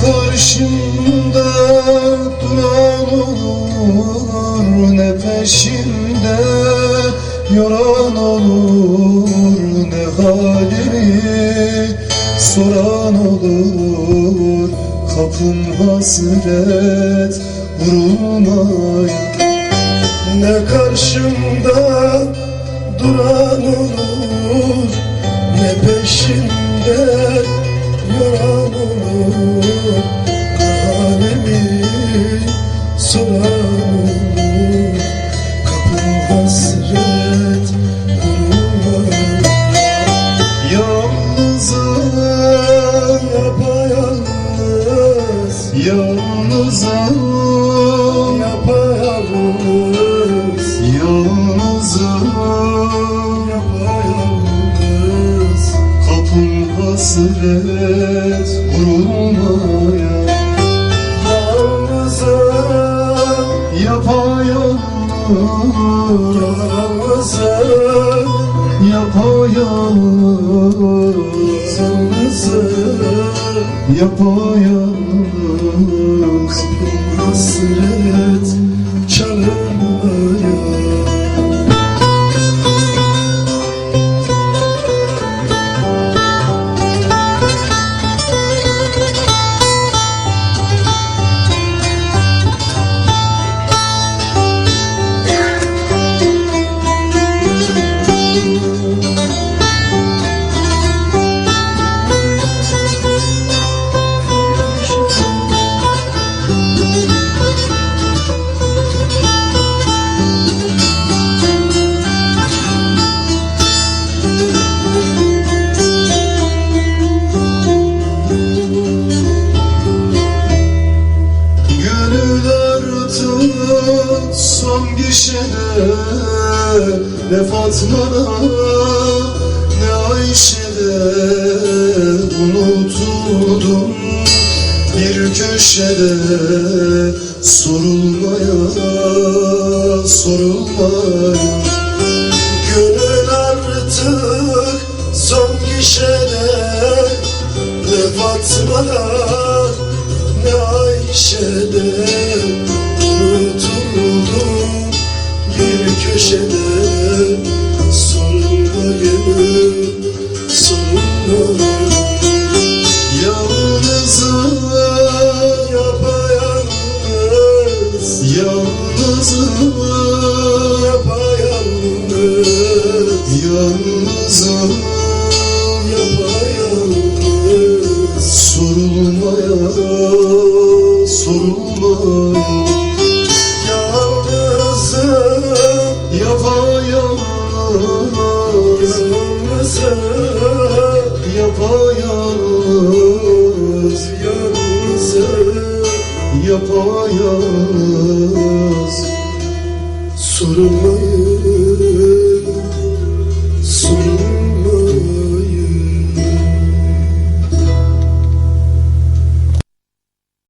karşımda duran olur Ne peşimde yoran olur Ne halimi soran olur? Kapım hasret vurulmay. Ne karşımda duran olur? Ne peşimde yoran Yalnızım Yapayalnız. Yalnızım Yapayalnız. Kapım hasret vurulmaya. Yalnızım Yapayalnız Yalnızım Yapayalnız. Yalnızım Yapayalnız Hasret gişede Ne Fatma'da ne Ayşe'de Unutuldum. Bir köşede Sorulmaya, sorulmaya. Gönül artık son gişede Ne Fatma'da ne Ayşe'de Yalnızım, Yapayalnız, yalnızım yapayalnız Yalnızım Yapayalnız Sorulmaya, sorulmaya. Yalnızım Yapayalnız, Yapayalnız Sorulmayı